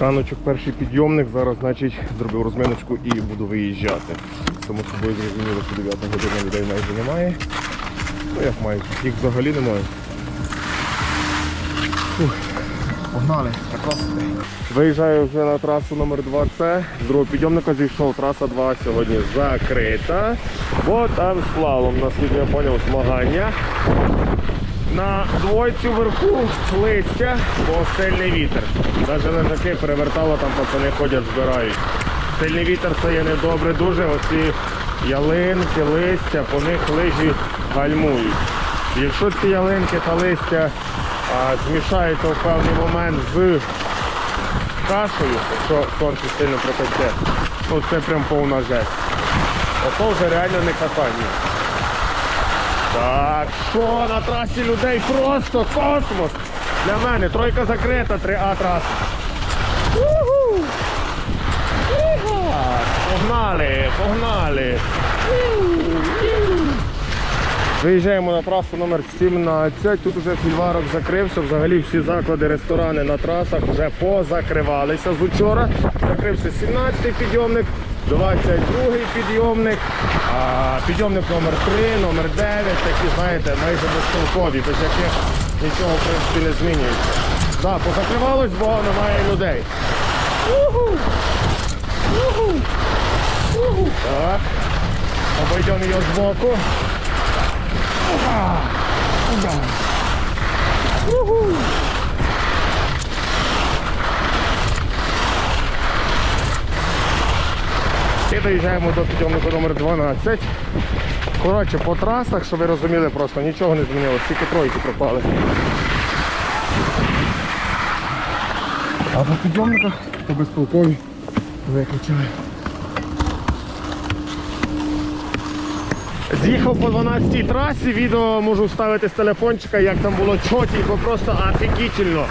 Раночок перший підйомник, зараз значить зробив розминочку і буду виїжджати. Тому що ви зрозуміли, що 9 година людей майже немає. Ну як майже, їх взагалі немає. Ух, Погнали, якраз. Виїжджаю вже на трасу номер 2С. З другого підйомника зійшов. Траса 2 сьогодні закрита. Бо там слалом наскільки я зрозумів, змагання. На двойці вверху листя, бо сильний вітер. Навіть лежаки перевертало, там пацани ходять, збирають. Сильний вітер це є недобре дуже. Оці ялинки, листя, по них лижі гальмують. Якщо ці ялинки та листя а, змішаються в певний момент з кашею, якщо сонце сильно протече, ну це прям повна жесть. Ото вже реально не катання. Так, що на трасі людей просто космос. Для мене тройка закрита, 3А траса. Погнали, погнали. Виїжджаємо на трасу номер 17. Тут вже фільварок закрився. Взагалі всі заклади, ресторани на трасах вже позакривалися з учора. Закрився 17-й підйомник, 22-й підйомник, а, підйомник номер 3, номер 9, такі, знаєте, майже безтолкові, без яких нічого в принципі не змінюється. Так, позакривалось, бо немає людей. Уху! Уху! Уху! Так. Обойдемо її збоку. Опа! Опа! І доїжджаємо до підйомника номер 12. Коротше, по трасах, щоб ви розуміли, просто нічого не змінилося, тільки тройки пропали. А по підйомниках то безполкові виключаю. З'їхав по 12-й трасі, відео можу вставити з телефончика, як там було чотенько, просто офігітельно.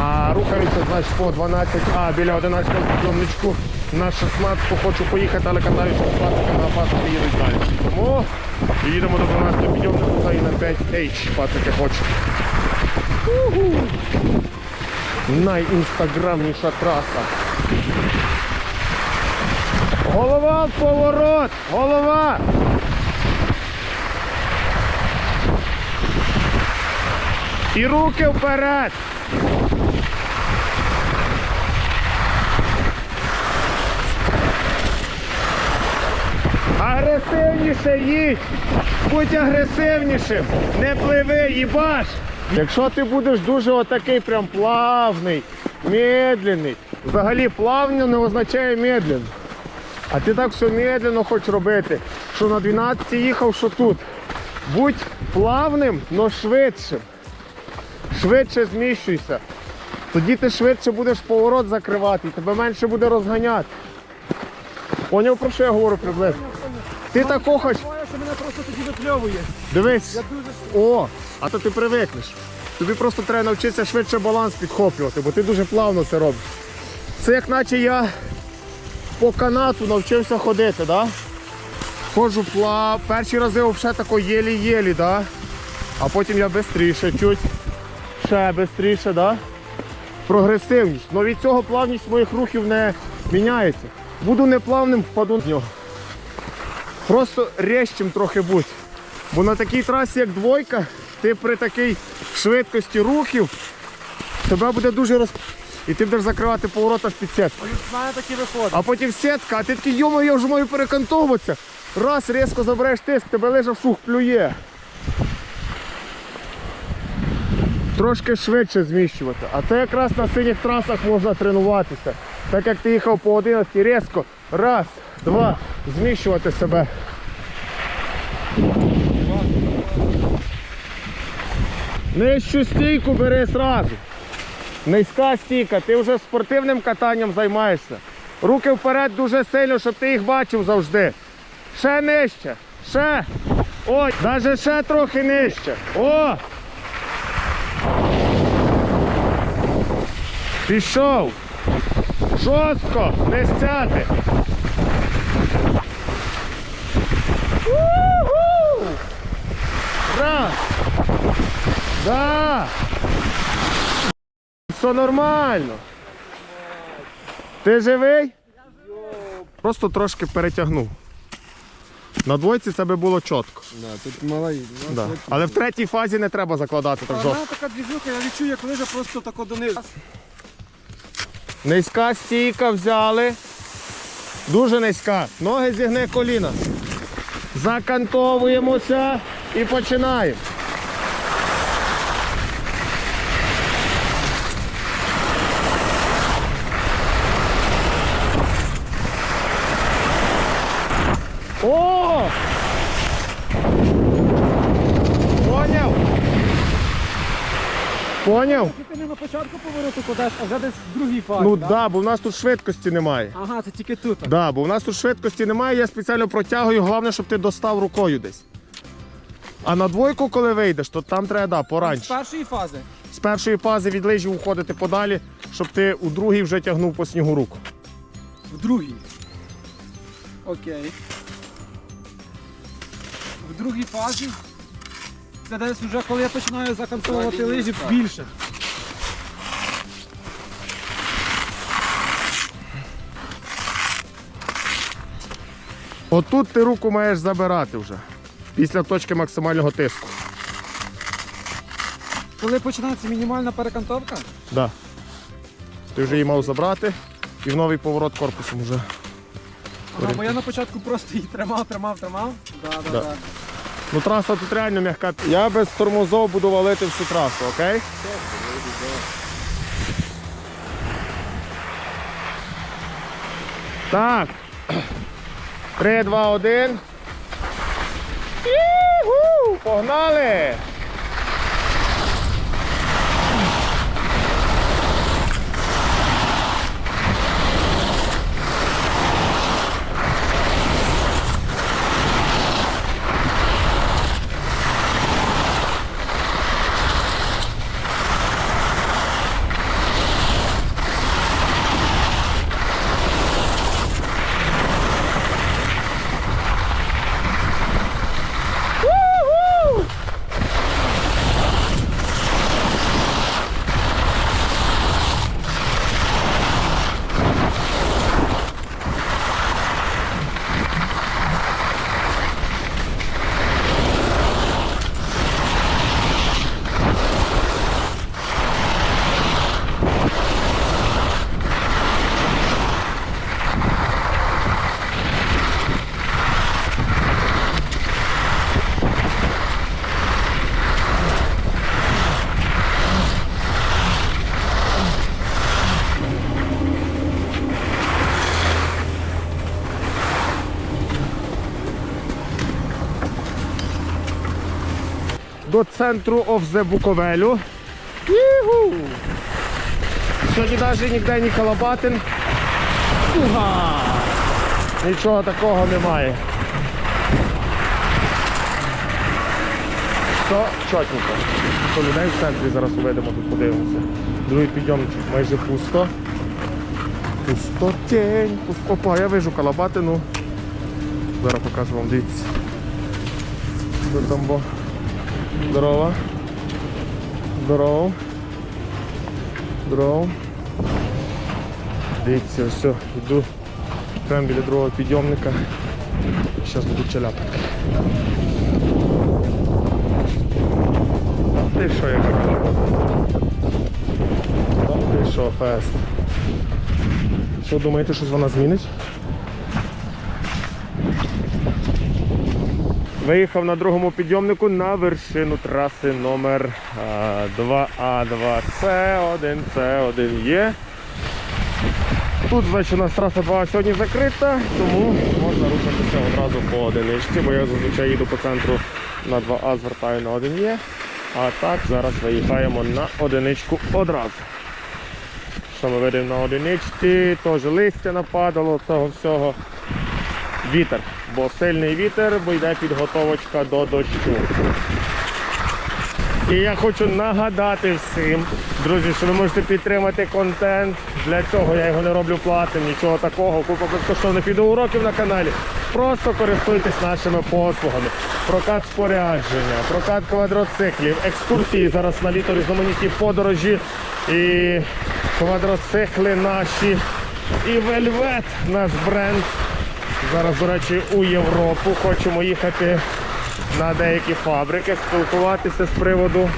А рухаємося значить, по 12А біля 11-го підйомничку. На 16-ку хочу поїхати, але катаюся з пациками, а пацики їдуть далі. Тому їдемо до 12-го підйомнику та і на 5H пацики. Уху. Найінстаграмніша траса. Голова в поворот! Голова! І руки вперед! Агресивніше їдь! Будь агресивнішим! Не пливи, їбаш! Якщо ти будеш дуже отакий прям плавний, медленний, взагалі плавно не означає медленно. А ти так все медленно хочеш робити, що на 12 їхав, що тут. Будь плавним, але швидшим. Швидше зміщуйся. Тоді ти швидше будеш поворот закривати і тебе менше буде розганяти. Поняв про що я говорю приблизно? Ти тако хоч. Знаю, що мене просто тоді випльовує. Дивись. О, а то ти привикнеш. Тобі просто треба навчитися швидше баланс підхоплювати, бо ти дуже плавно це робиш. Це як наче я по канату навчився ходити, да? Ходжу плав, перші рази взагалі тако єлі-єлі, да? а потім я швидше, чуть ще швидше, да? прогресивність. Але від цього плавність моїх рухів не міняється. Буду неплавним, впаду в нього. Просто резчим трохи будь. Бо на такій трасі, як двойка, ти при такій швидкості рухів тебе буде дуже роз... І ти будеш закривати поворота в підсетку. А потім сітка, а ти такий, йомо, я вже маю перекантовуватися. Раз, різко забереш тиск, тебе лежа фух плює. Трошки швидше зміщувати. А це якраз на синіх трасах можна тренуватися. Так як ти їхав по 11, різко, раз, два, зміщувати себе. Нижчу стійку бери зразу. Низька стійка, ти вже спортивним катанням займаєшся. Руки вперед дуже сильно, щоб ти їх бачив завжди. Ще нижче. Ще. Ой, навіть ще трохи нижче. О! Пішов. Жорстко, не стяти. Раз. Да. Все нормально. Ти живий? Просто трошки перетягнув. На двойці це би було чітко. Да, тут малий. ну, Да. Але в третій фазі не треба закладати так жорстко. Вона така двіжуха, я відчую, як лижа просто тако донизу. Низька стійка взяли. Дуже низька. Ноги зігне коліна. Закантовуємося і починаємо. О! Поняв? Поняв? Ти не на початку повороту кудись, а вже десь в другій фазі. Ну так, да, бо в нас тут швидкості немає. Ага, це тільки тут. Да, бо в нас тут швидкості немає, я спеціально протягую, головне, щоб ти достав рукою десь. А на двойку, коли вийдеш, то там треба да, З першої фази. З першої фази від лижі уходити подалі, щоб ти у другій вже тягнув по снігу руку. В другій. Окей. В другій фазі. Це десь вже коли я починаю закантовувати лижі більше. Отут ти руку маєш забирати вже. Після точки максимального тиску. Коли починається мінімальна перекантовка, Да. Ти вже її мав забрати і в новий поворот корпусом вже. ага, бо я на початку просто її тримав, тримав, тримав. Да, да, Да. да. Ну траса тут реально м'яка. Я без тормозов буду валити всю трасу, окей? Так. Три, два, один. Іху! Погнали! до центру Овзе Буковелю. Іху! Сьогодні навіть ніде ні калабатин. Уга! Нічого такого немає. Що чотненько. Що людей в центрі зараз уведемо, тут подивимося. Другий підйомчик майже пусто. Пустотень. Пусто. Опа, я вижу калабатину. Зараз покажу вам, дивіться. Там бо? Здорово. Здорово. Здорово. Дивіться, все, йду прямо біля другого підйомника. Зараз буду челяпати. Ти що я кажу? Ти що, фест? Що думаєте, що вона змінить? Виїхав на другому підйомнику на вершину траси номер 2А2С, 1С1 є. Тут, значить, у нас траса 2 сьогодні закрита, тому можна рухатися одразу по одиничці, бо я зазвичай їду по центру на 2А, звертаю на 1 є. А так, зараз виїхаємо на одиничку одразу. Що ми видимо на одиничці, теж листя нападало, цього всього. Вітер, бо сильний вітер, бо йде підготовочка до дощу. І я хочу нагадати всім, друзі, що ви можете підтримати контент. Для цього я його не роблю платним, нічого такого. Купа безкоштовних відеоуроків на каналі. Просто користуйтесь нашими послугами. Прокат спорядження, прокат квадроциклів, екскурсії зараз на літо різноманітні подорожі і квадроцикли наші І Вельвет, наш бренд. Зараз, до речі, у Європу хочемо їхати на деякі фабрики, спілкуватися з приводу,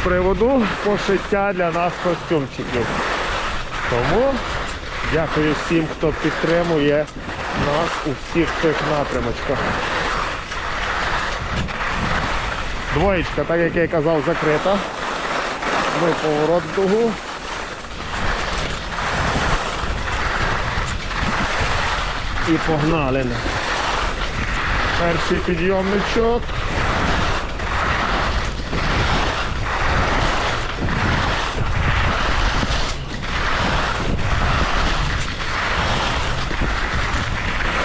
з приводу пошиття для нас костюмчиків. Тому дякую всім, хто підтримує нас у всіх цих напрямочках. Двоєчка, так як я й казав, закрита. Ми поворот дугу. І погнали. Перший підйомничок.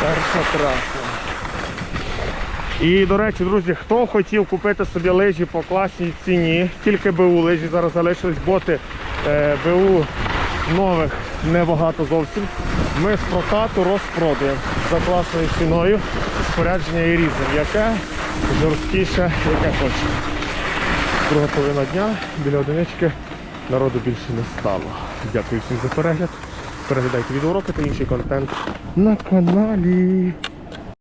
Перша траса. І, до речі, друзі, хто хотів купити собі лижі по класній ціні, тільки БУ лижі зараз залишились боти е, БУ нових небагато зовсім. Ми з прокату розпродаємо за класною ціною спорядження і різне, яке жорсткіше, яке хоче. Друга половина дня біля одинички народу більше не стало. Дякую всім за перегляд. Переглядайте відеоуроки та інший контент на каналі.